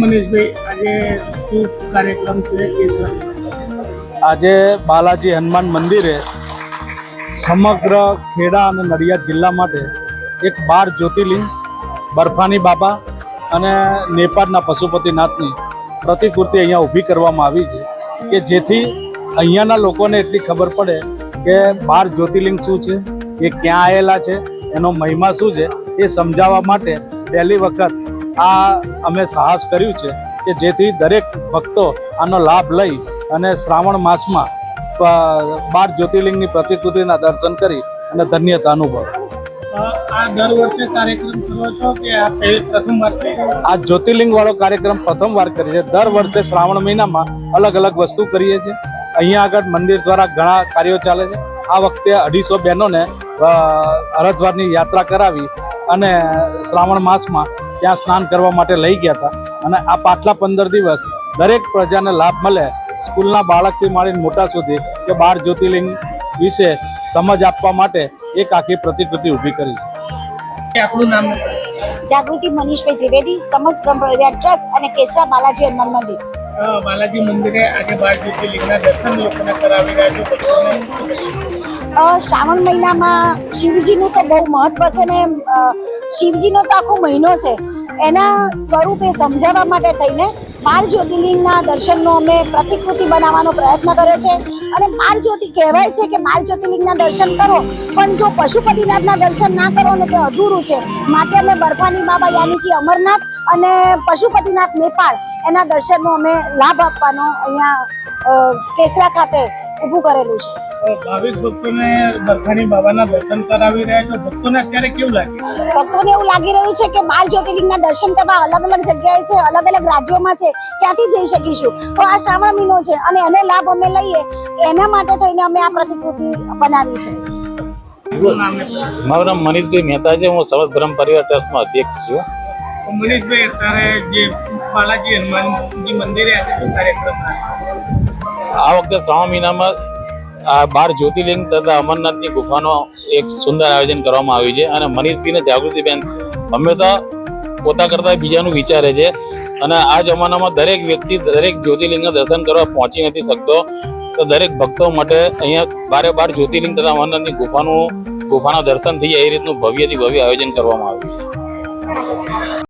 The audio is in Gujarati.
મનીષભાઈ, આજે શું કાર્યક્રમ આજે બાલાજી હનુમાન મંદિરે સમગ્ર ખેડા અને નડિયાદ જિલ્લા માટે એક બાર જ્યોતિર્લિંગ, બરફાની બાબા અને નેપાળના પશુપતિનાથની પ્રતિકૃતિ અહીંયા ઊભી કરવામાં આવી છે કે જેથી અહીંયાના લોકોને એટલી ખબર પડે કે બાર જ્યોતિર્લિંગ શું છે, એ ક્યાં આવેલા છે, એનો મહિમા શું છે, એ સમજાવવા માટે પહેલી વખત આ અમે સાહસ કર્યું છે કે જેથી દરેક ભક્તો આનો લાભ લઈ અને શ્રાવણ માસમાં બાર જ્યોતિર્લિંગની પ્રતિકૃતિના દર્શન કરી અને ધન્યતા અનુભવે. આ જ્યોતિર્લિંગ વાળો કાર્યક્રમ પ્રથમ વાર કરીએ છીએ. દર વર્ષે શ્રાવણ મહિનામાં અલગ અલગ વસ્તુ કરીએ છીએ. અહીંયા આગળ મંદિર દ્વારા ઘણા કાર્યો ચાલે છે. આ વખતે અઢીસો બહેનોને હરદ્વારની યાત્રા કરાવી અને શ્રાવણ માસમાં ત્યાં સ્નાન કરવા માટે લઈ ગયા હતા. અને આ પાછલા પંદર દિવસ દરેક પ્રજાને લાભ મળે સ્કૂલના બાળકથી માંડીને મોટા સુધી કે બાર જ્યોતિર્લિંગ વિશે સમજ આપવા માટે એક આખી પ્રતિકૃતિ ઊભી કરી. આપણું નામ જાગૃતિ મનીષભાઈ ત્રિવેદી સમજ બ્રહ્મ ટ્રસ્ટ અને કેસરા બાલાજી હનુમાન મંદિર. બાલાજી મંદિરે આજે બાર જ્યોતિર્લિંગના દર્શન લોકોને કરાવી રહ્યા છો. શ્રાવણ મહિનામાં શિવજીનું તો બહુ મહત્વ છે ને શિવજીનો તો આખો મહિનો છે. એના સ્વરૂપે સમજાવવા માટે થઈને બાર જ્યોતિર્લિંગના દર્શનનો અમે પ્રતિકૃતિ બનાવવાનો પ્રયત્ન કર્યો છે. અને બાર જ્યોતિ કહેવાય છે કે બાર જ્યોતિર્લિંગના દર્શન કરો, પણ જો પશુપતિનાથના દર્શન ના કરો ને તે અધૂરું છે. માટે અમે બર્ફાની બાબા યાની કે અમરનાથ અને પશુપતિનાથ નેપાળ એના દર્શનનો અમે લાભ આપવાનો અહીંયા કેસરા ખાતે ઊભું કરેલું છે. ભાવિક ભક્તોને બરફાની બાબાના દર્શન કરાવી રહ્યા છો. ભક્તોને અત્યારે કેવું લાગે ભક્તોને એવું લાગી રહ્યું છે કે બાર જ્યોતિર્લિંગના દર્શન કરવા અલગ અલગ જગ્યાએ છે અલગ અલગ રાજ્યોમાં છે ત્યાંથી જઈ શકીશું? તો આ શ્રાવણ મહિનો છે અને એનો લાભ અમે લઈએ એના માટે થઈને અમે આ પ્રતિકૃતિ બનાવી છે. મારું નામ મનીષભાઈ મહેતા છે. હું સમસ્ત બ્રહ્મ પરિવાર ટ્રસ્ટમાં અધ્યક્ષ છું. મનીષભાઈ અત્યારે જે બાલાજી હનુમાનજી મંદિરે આજે શું કાર્યક્રમ આ વખતે શ્રાવણ મહિનામાં આ બાર જ્યોતિર્લિંગ તથા અમરનાથની ગુફાનો એક સુંદર આયોજન કરવામાં આવ્યું છે અને મનીષભાઈ અને જાગૃતિબેન હંમેશા પોતા કરતા બીજાનું વિચારે છે. અને આ જમાનામાં દરેક વ્યક્તિ દરેક જ્યોતિર્લિંગના દર્શન કરવા પહોંચી નથી શકતો. તો દરેક ભક્તો માટે અહીંયા બારે બાર જ્યોતિર્લિંગ તથા અમરનાથની ગુફાનું, ગુફાના દર્શન થઈ જાય એ રીતનું ભવ્યથી ભવ્ય આયોજન કરવામાં આવ્યું છે.